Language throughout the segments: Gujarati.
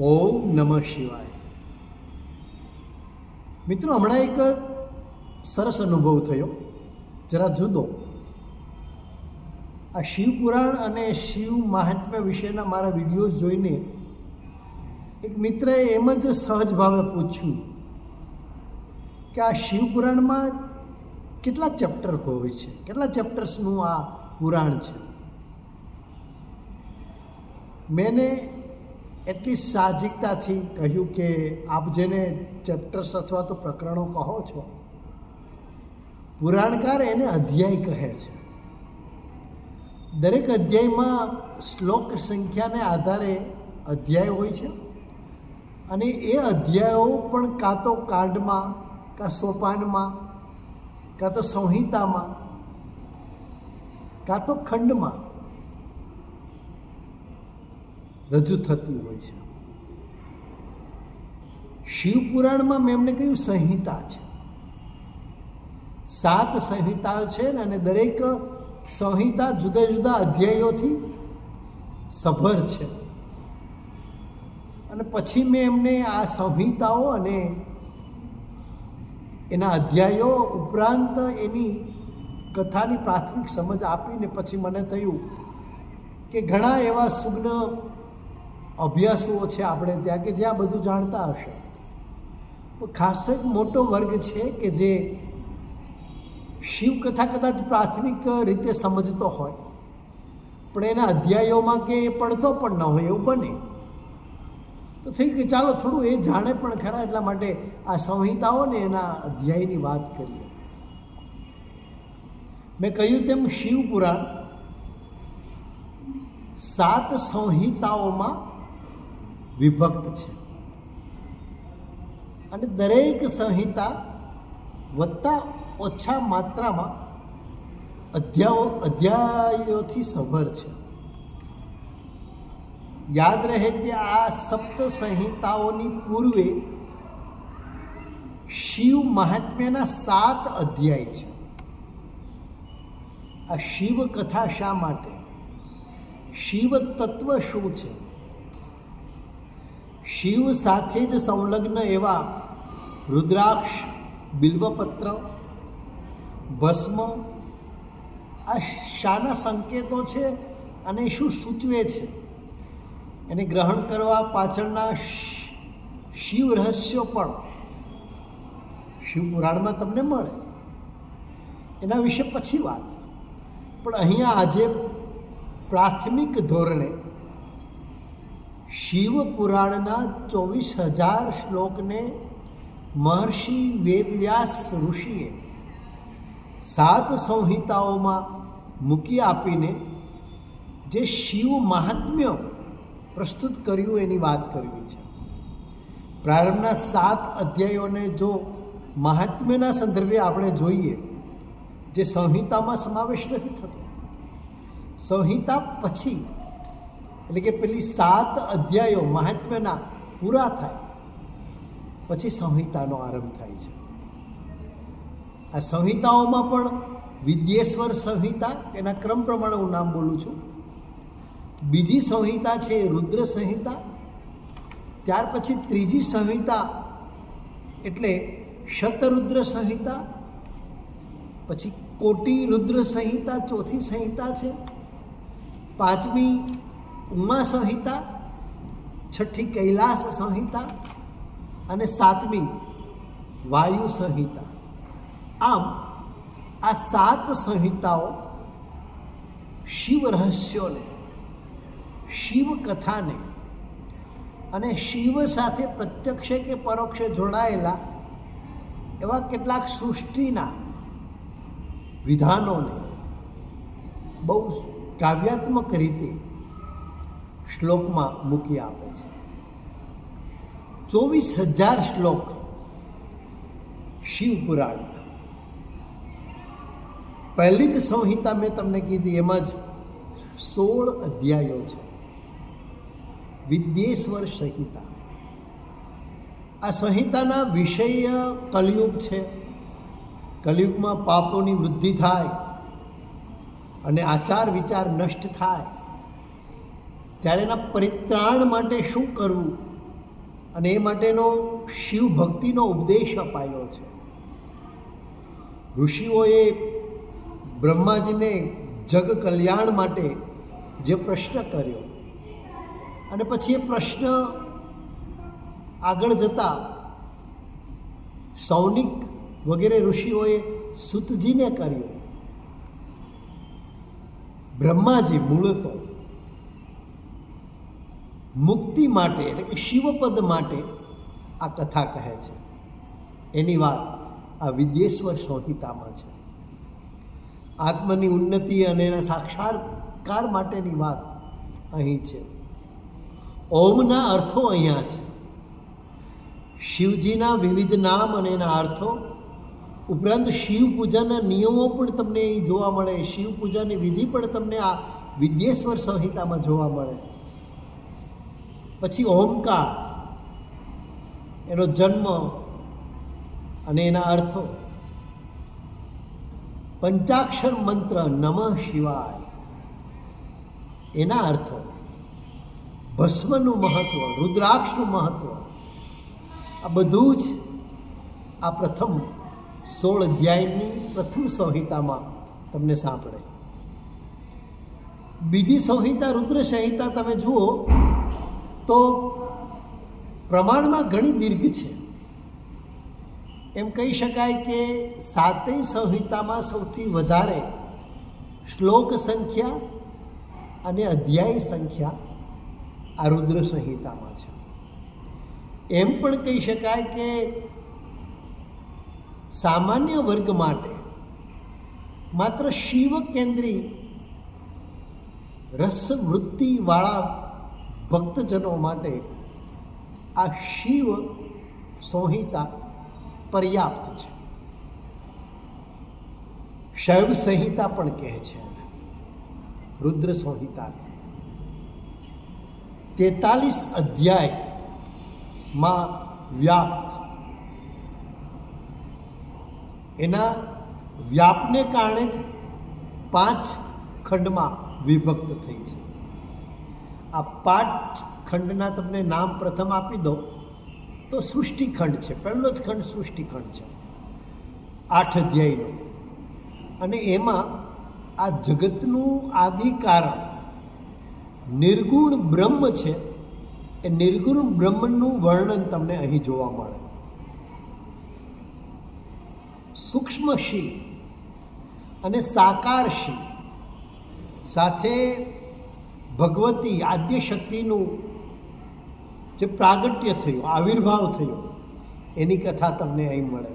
ઓમ નમઃ શિવાય. મિત્રો, હમણાં એક સરસ અનુભવ થયો. જરા જુદો. આ શિવ પુરાણ અને શિવ મહાત્મ્ય વિશેના મારા વિડીયોઝ જોઈને એક મિત્રએ એમ જ સહજ ભાવે પૂછ્યું કે આ શિવ પુરાણમાં કેટલા ચેપ્ટર હોય છે? કેટલા ચેપ્ટર્સનું આ પુરાણ છે? મેને એટલી સાહજિકતાથી કહ્યું કે આપ જેને ચેપ્ટર્સ અથવા તો પ્રકરણો કહો છો, પુરાણકાર એને અધ્યાય કહે છે. દરેક અધ્યાયમાં શ્લોક સંખ્યાને આધારે અધ્યાય હોય છે અને એ અધ્યાયો પણ કાં તો કાંડમાં, કાં સોપાનમાં, કાં તો સંહિતામાં, કાં તો ખંડમાં રજૂ થતી હોય છે. શિવ પુરાણમાં મેં એમને કહ્યું, સંહિતા છે. સાત સંહિતાઓ છે ને, અને દરેક સંહિતા જુદા જુદા અધ્યાયોથી સભર છે. અને પછી મેં એમને આ સંહિતાઓ અને એના અધ્યાયો ઉપરાંત એની કથાની પ્રાથમિક સમજ આપીને પછી મને થયું કે ઘણા એવા સુગ્ન અભ્યાસુઓ છે આપણે ત્યાં કે જ્યાં બધું જાણતા હશે. ખાસ એક મોટો વર્ગ છે કે જે શિવકથા કદાચ પ્રાથમિક રીતે સમજતો હોય. પણ એના અધ્યાયોમાં કે એ પડતો પણ ન હોય એવું બને. તો થઈ ગયું. ચાલો, થોડું એ જાણે પણ ખરા એટલા માટે આ સંહિતાઓને એના અધ્યાયની વાત કરીએ. મેં કહ્યું તેમ શિવપુરાણ સાત સંહિતાઓમાં વિભક્ત છે. અને દરેક સંહિતા વધતા ઓછા માત્રામાં અધ્યાયો, અધ્યાયોથી સભર છે. યાદ રહે કે આ સપ્ત સંહિતાઓની પૂર્વે શિવ મહાત્મ્યના સાત અધ્યાય છે. આ શિવ કથા શા માટે? શિવ તત્વ શું છે? શિવ સાથે જ સંલગ્ન એવા રુદ્રાક્ષ, બિલ્વપત્ર, ભસ્મ, આ શાના સંકેતો છે અને શું સૂચવે છે? એને ગ્રહણ કરવા પાછળના શિવ રહસ્યો પણ શિવ પુરાણમાં તમને મળે. એના વિશે પછી વાત. પણ અહીંયા આજે પ્રાથમિક ધોરણે શિવ પુરાણના ચોવીસ હજાર શ્લોકને મહર્ષિ વેદવ્યાસ ઋષિએ સાત સંહિતાઓમાં મૂકી આપીને જે શિવ મહાત્મ્ય પ્રસ્તુત કર્યું એની વાત કરવી છે. પ્રારંભના સાત અધ્યાયોને જો મહાત્મ્યના સંદર્ભે આપણે જોઈએ, જે સંહિતામાં સમાવેશ નથી થતો. સંહિતા પછી એટલે કે પેલી સાત અધ્યાયો મહાત્મ્યના પૂરા થાય. પછી સંહિતાનો આરંભ થાય છે. આ સંહિતાઓમાં પણ વિદ્યેશ્વર સંહિતા, એના ક્રમ પ્રમાણે હું નામ બોલું છું. બીજી સંહિતા છે રુદ્ર સંહિતા. ત્યાર પછી ત્રીજી સંહિતા એટલે શતરુદ્ર સંહિતા. પછી કોટી રુદ્ર સંહિતા ચોથી સંહિતા છે. પાંચમી ઉમા સંહિતા, છઠ્ઠી કૈલાસ સંહિતા અને સાતમી વાયુ સંહિતા. આમ, આ સાત સંહિતાઓ શિવ રહસ્યોને, શિવ કથાને અને શિવ સાથે પ્રત્યક્ષે કે પરોક્ષે જોડાયેલા એવા કેટલાક સૃષ્ટિના વિધાનોને બહુ કાવ્યાત્મક રીતે શ્લોકમાં મૂકી આપે છે. ચોવીસ હજાર શ્લોક શિવપુરાણ પહેલી જ સંહિતા મેં તમને કીધી, એમાં જ સોળ અધ્યાયો છે. વિદ્યેશ્વર સંહિતા. આ સંહિતાના વિષય કલયુગ છે. કલયુગમાં પાપોની વૃદ્ધિ થાય અને આચાર વિચાર નષ્ટ થાય. ત્યારે એના પરિત્રાણ માટે શું કરવું? અને એ માટેનો શિવ ભક્તિનો ઉપદેશ અપાયો છે. ઋષિઓએ બ્રહ્માજીને જગ કલ્યાણ માટે જે પ્રશ્ન કર્યો અને પછી એ પ્રશ્ન આગળ જતા સૌનિક વગેરે ઋષિઓએ સુતજીને કર્યો. બ્રહ્માજી મૂળ તો મુક્તિ માટે, એટલે કે શિવપદ માટે આ કથા કહે છે. એની વાત આ વિદ્યેશ્વર સંહિતામાં છે. આત્મની ઉન્નતિ અને એના સાક્ષાત્કાર માટેની વાત અહીં છે. ઓમના અર્થો અહીંયા છે. શિવજીના વિવિધ નામ અને એના અર્થો, ઉપરાંત શિવ પૂજાના નિયમો પણ તમને અહીં જોવા મળે શિવ પૂજાની વિધિ પણ તમને આ વિદ્યેશ્વર સંહિતામાં જોવા મળે. પછી ઓમકાર, એનો જન્મ અને એના અર્થો. પંચાક્ષર મંત્ર નમઃ શિવાય. એના અર્થો. ભસ્મનું મહત્વ, રુદ્રાક્ષનું મહત્વ. આ બધું જ આ પ્રથમ સોળ અધ્યાયની પ્રથમ સંહિતામાં તમને સાંભળે બીજી સંહિતા રુદ્ર સંહિતા તમે જુઓ તો પ્રમાણમાં ઘણી દીર્ઘ છે. એમ કહી શકાય કે સાતેય સંહિતામાં સૌથી વધારે શ્લોક સંખ્યા અને અધ્યાય સંખ્યા આ રુદ્ર સંહિતામાં છે. એમ પણ કહી શકાય કે સામાન્ય વર્ગ માટે માત્ર શિવ કેન્દ્રી રસવૃત્તિવાળા ભક્તજનો માટે આ શિવ સંહિતા પર્યાપ્ત છે. શૈવ સંહિતા પણ કહે છે રુદ્ર સંહિતાને તેતાલીસ અધ્યાયમાં વ્યાપ્ત. એના વ્યાપને કારણે જ પાંચ ખંડમાં વિભક્ત થઈ છે. આ પાંચ ખંડના તમને નામ પ્રથમ આપી દો તો સૃષ્ટિખંડ છે, પહેલો જ ખંડ સૃષ્ટિખંડ છે. આઠ અધ્યાયનો. અને એમાં આ જગતનું આદિ કારણ નિર્ગુણ બ્રહ્મ છે, એ નિર્ગુણ બ્રહ્મનું વર્ણન તમને અહીં જોવા મળે. સૂક્ષ્મ શિવ અને સાકાર શિવ સાથે ભગવતી આદ્ય શક્તિનું જે પ્રાગટ્ય થયું, આવિર્ભાવ થયો, એની કથા તમને અહીં મળે.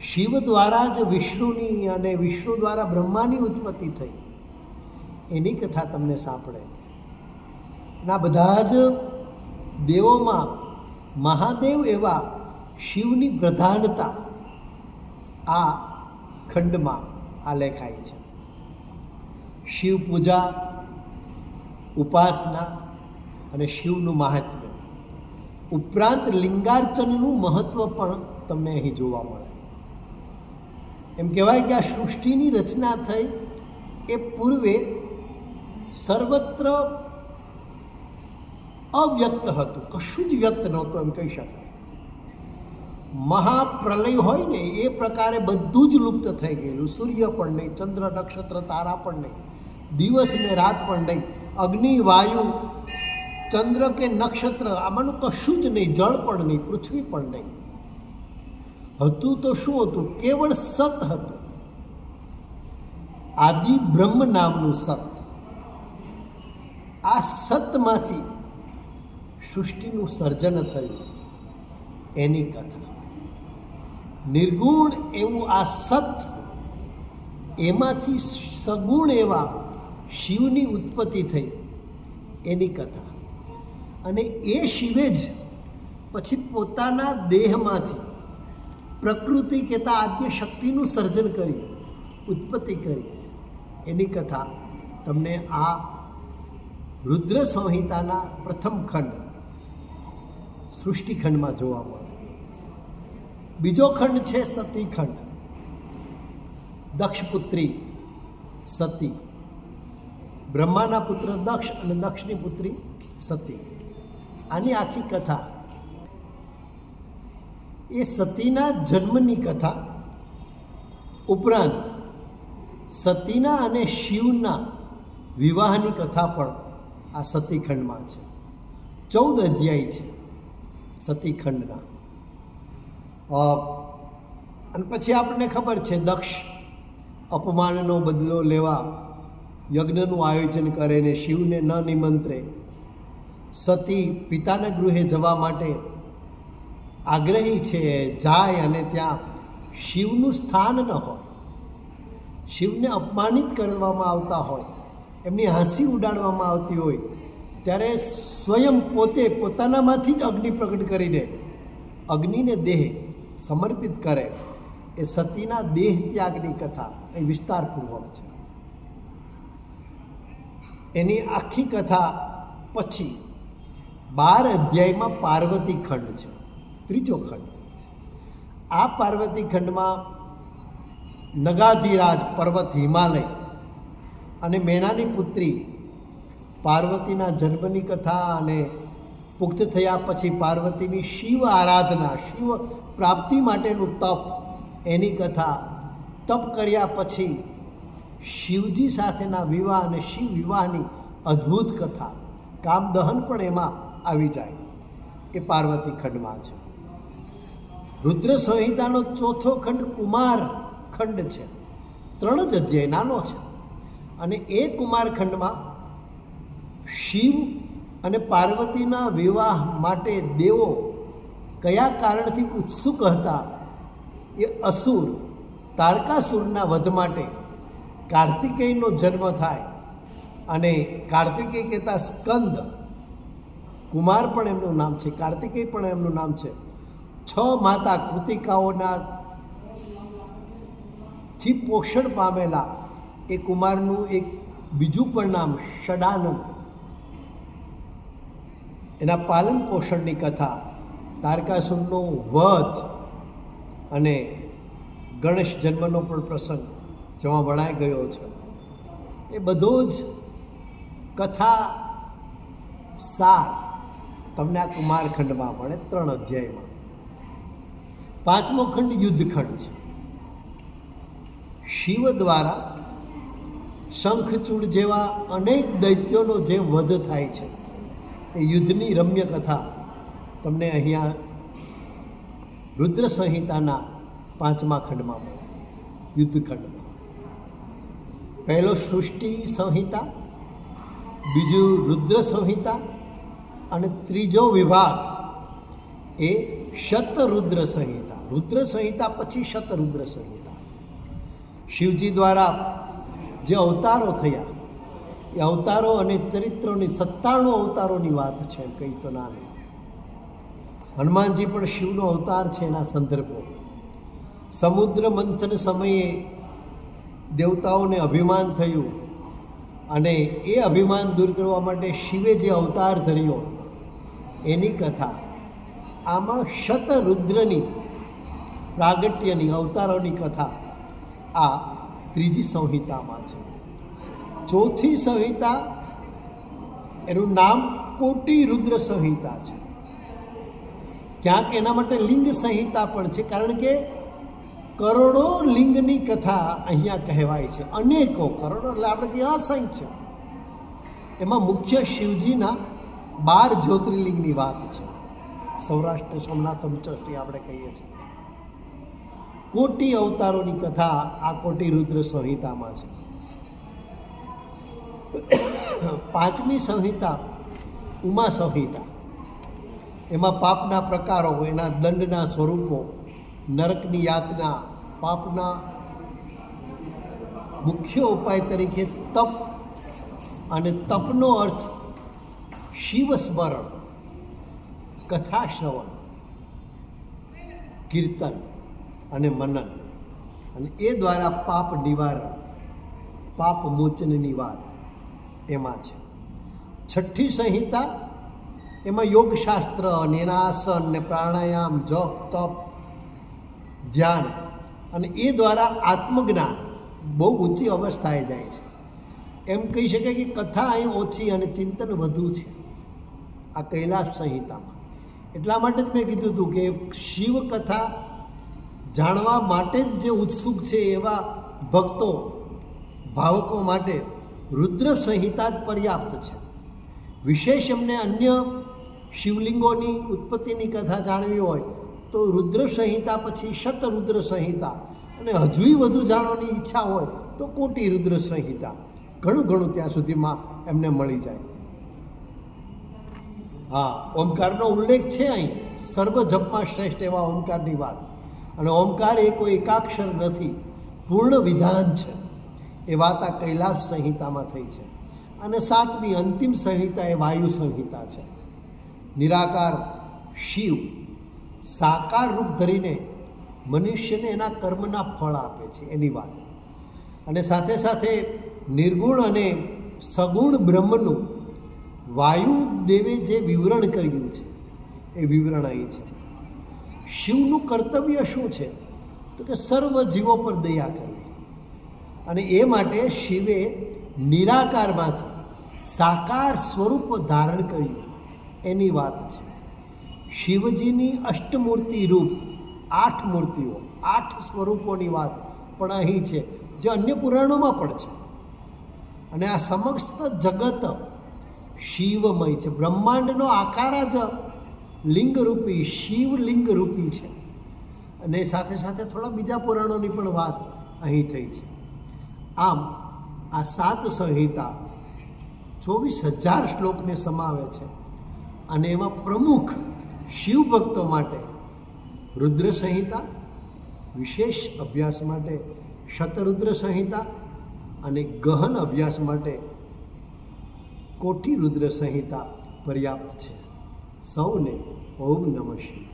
શિવ દ્વારા જ વિષ્ણુની અને વિષ્ણુ દ્વારા બ્રહ્માની ઉત્પત્તિ થઈ. એની કથા તમને સાંભળે ના બધા જ દેવોમાં મહાદેવ એવા શિવની પ્રધાનતા આ ખંડમાં આલેખાય છે. શિવ પૂજા ઉપાસના અને શિવનું મહાત્મ્ય. ઉપરાંત લિંગાર્ચનનું મહત્ત્વ પણ તમને અહીં જોવા મળે. એમ કહેવાય કે આ સૃષ્ટિની રચના થઈ એ પૂર્વે સર્વત્ર અવ્યક્ત હતું. કશું જ વ્યક્ત નહોતું એમ કહી શકાય. મહાપ્રલય હોય ને એ પ્રકારે બધું જ લુપ્ત થઈ ગયેલું. સૂર્ય પણ નહીં, ચંદ્ર, નક્ષત્ર, તારા પણ નહીં, દિવસ ને રાત પણ નહીં. અગ્નિ, વાયુ, ચંદ્ર કે નક્ષત્ર આમાંનું કશું જ નહીં, જળ પણ નહીં, પૃથ્વી પણ નહીં. હતું તો શું હતું? કેવળ સત હતું. આદિ બ્રહ્મ નામનું સત. આ સતમાંથી સૃષ્ટિનું સર્જન થયું. એની કથા. નિર્ગુણ એવું આ સત, એમાંથી સગુણ એવા શિવની ઉત્પત્તિ થઈ એની કથા. અને એ શિવે જ પછી પોતાના દેહમાંથી પ્રકૃતિ કહેતા આદ્ય શક્તિનું સર્જન કર્યું ઉત્પત્તિ કરી. એની કથા તમને આ રુદ્ર સંહિતાના પ્રથમ ખંડ સૃષ્ટિખંડમાં જોવા મળે. બીજો ખંડ છે સતીખંડ દક્ષપુત્રી સતી. બ્રહ્માના પુત્ર દક્ષ અને દક્ષની પુત્રી સતી. આની આખી કથા. એ સતીના જન્મની કથા. ઉપરાંત સતીના અને શિવના વિવાહની કથા પણ આ સતીખંડમાં છે. ચૌદ અધ્યાય છે સતીખંડના. અને પછી આપણને ખબર છે દક્ષ અપમાનનો બદલો લેવા યજ્ઞનું આયોજન કરે ને શિવને ન નિમંત્રે, સતી પિતાના ગૃહે જવા માટે આગ્રહી છે, જાય અને ત્યાં શિવનું સ્થાન ન હોય, શિવને અપમાનિત કરવામાં આવતા હોય, એમની હાંસી ઉડાડવામાં આવતી હોય, ત્યારે સ્વયં પોતે પોતાનામાંથી જ અગ્નિ પ્રગટ કરીને અગ્નિને દેહ સમર્પિત કરે, એ સતીના દેહ ત્યાગની કથા, એ વિસ્તારપૂર્વક છે. એની આખી કથા પછી બાર અધ્યાયમાં પાર્વતી ખંડ છે, ત્રીજો ખંડ. આ પાર્વતી ખંડમાં નગાધિરાજ પર્વત હિમાલય અને મેનાની પુત્રી પાર્વતીના જન્મની કથા અને પુખ્ત થયા પછી પાર્વતીની શિવ આરાધના, શિવ પ્રાપ્તિ માટેનું તપ, એની કથા તપ કર્યા પછી શિવજી સાથેના વિવાહ અને શિવ વિવાહની અદ્ભુત કથા કામદહન પણ એમાં આવી જાય. એ પાર્વતી ખંડમાં છે. રુદ્ર સંહિતાનો ચોથો ખંડ કુમાર ખંડ છે. ત્રણ જ અધ્યાય નાનો છે. અને એ કુમાર ખંડમાં શિવ અને પાર્વતીના વિવાહ માટે દેવો કયા કારણથી ઉત્સુક હતા? એ અસુર, તારકાસુરના વધ માટે કાર્તિકેયનો જન્મ થાય અને કાર્તિકેય કહેતા સ્કંદ, કુમાર પણ એમનું નામ છે, કાર્તિકેય પણ એમનું નામ છે. છ માતા કૃતિકાઓના થી પોષણ પામેલા એ કુમારનું એક બીજું પણ નામ ષડાનંદ. એના પાલન પોષણની કથા, તારકાસુરનો વધ અને ગણેશ જન્મનો પણ પ્રસંગ. જેમાં વણાઈ ગયો છે. એ બધો જ કથા સાર તમને આ કુમારખંડમાં મળે ત્રણ અધ્યાયમાં. પાંચમો ખંડ યુદ્ધખંડ છે. શિવ દ્વારા શંખચૂડ જેવા અનેક દૈત્યોનો જે વધ થાય છે, એ યુદ્ધની રમ્ય કથા તમને અહીંયા રુદ્ર સંહિતાના પાંચમા ખંડમાં મળે. યુદ્ધખંડમાં. પહેલો સૃષ્ટિ સંહિતા, બીજું રુદ્ર સંહિતા અને ત્રીજો વિભાગ એ શતરુદ્ર સંહિતા. રુદ્ર સંહિતા પછી શતરુદ્ર સંહિતા. શિવજી દ્વારા જે અવતારો થયા, એ અવતારો અને ચરિત્રોની સત્તાણું અવતારોની વાત છે કહી તો ના હનુમાનજી પણ શિવનો અવતાર છે એના સંદર્ભો સમુદ્ર મંથન સમયે દેવતાઓને અભિમાન થયું અને એ અભિમાન દૂર કરવા માટે શિવે જે અવતાર ધર્યો, એની કથા. આમાં શતરુદ્રની પ્રાગટ્યની, અવતારોની કથા આ ત્રીજી સંહિતામાં છે. ચોથી સંહિતા, એનું નામ કોટી રુદ્ર સંહિતા છે. ક્યાંક એના માટે લિંગ સંહિતા પણ છે, કારણ કે કરોડો લિંગની કથા અહીંયા કહેવાય છે. અનેકો કરોડો, એટલે આપણે કહીએ અસંખ્ય. એમાં મુખ્ય શિવજીના બાર જ્યોતિર્લિંગની વાત છે. સૌરાષ્ટ્ર સોમનાથ ચષ્ટી આપણે કહીએ છીએ. કોટી અવતારોની કથા આ કોટી રુદ્ર સંહિતામાં છે. પાંચમી સંહિતા, ઉમા સંહિતા. એમાં પાપના પ્રકારો એના દંડના સ્વરૂપો નરકની યાતના પાપના મુખ્ય ઉપાય તરીકે તપ અને તપનો અર્થ શિવ સ્મરણ કથા શ્રવણ કીર્તન અને મનન. અને એ દ્વારા પાપ નિવારણ, પાપ મોચનની વાત એમાં છે. છઠ્ઠી સંહિતા, એમાં યોગશાસ્ત્ર અને ને પ્રાણાયામ, જપ, તપ ધ્યાન અને એ દ્વારા આત્મજ્ઞાન બહુ ઊંચી અવસ્થાએ જાય છે. એમ કહી શકાય કે કથા અહીં ઓછી અને ચિંતન વધુ છે. આ કૈલાસ સંહિતામાં. એટલા માટે જ મેં કીધું હતું કે શિવ કથા જાણવા માટે જ જે ઉત્સુક છે એવા ભક્તો, ભાવકો માટે રુદ્ર સંહિતા જ પર્યાપ્ત છે. વિશેષ એમને અન્ય શિવલિંગોની, ઉત્પત્તિની કથા જાણવી હોય તો રુદ્ર સંહિતા પછી શતરુદ્ર સંહિતા અને હજુય વધુ જાણવાની ઈચ્છા હોય તો કોટી રુદ્ર સંહિતા ઘણું ઘણું ત્યાં સુધીમાં એમને મળી જાય. હા, ઓમકારનો ઉલ્લેખ છે અહીં. સર્વ જપમાં શ્રેષ્ઠ એવા ઓમકારની વાત. અને ઓમકાર એ કોઈ એકાક્ષર નથી. પૂર્ણ વિધાન છે. એ વાત આ કૈલાસ સંહિતામાં થઈ છે. અને સાતમી અંતિમ સંહિતા એ વાયુ સંહિતા છે. નિરાકાર શિવ. સાકાર રૂપ ધરીને મનુષ્યને એના કર્મના ફળ આપે છે એની વાત. અને સાથે સાથે નિર્ગુણ અને સગુણ બ્રહ્મનું વાયુ દેવે જે વિવરણ કર્યું છે, એ વિવરણ અહીં છે. શિવનું કર્તવ્ય શું છે? તો કે સર્વ જીવો પર દયા કરવી. અને એ માટે શિવે નિરાકારમાંથી સાકાર સ્વરૂપ ધારણ કર્યું. એની વાત છે. શિવજીની અષ્ટમૂર્તિ રૂપ, આઠ મૂર્તિઓ, આઠ સ્વરૂપોની વાત પણ અહીં છે, જે અન્ય પુરાણોમાં પણ છે. અને આ સમસ્ત જગત શિવમય છે. બ્રહ્માંડનો આકાર જ લિંગરૂપી શિવલિંગ રૂપી છે. અને સાથે સાથે થોડા બીજા પુરાણોની પણ વાત અહીં થઈ છે. આમ, આ સાત સંહિતા ચોવીસ હજાર શ્લોકને સમાવે છે. અને એમાં પ્રમુખ શિવ ભક્તો માટે રુદ્ર સંહિતા, વિશેષ અભ્યાસ માટે શતરુદ્ર સંહિતા અને ગહન અભ્યાસ માટે કોઠી રુદ્ર સંહિતા પર્યાપ્ત છે. સૌને ઓમ નમઃ શિવાય.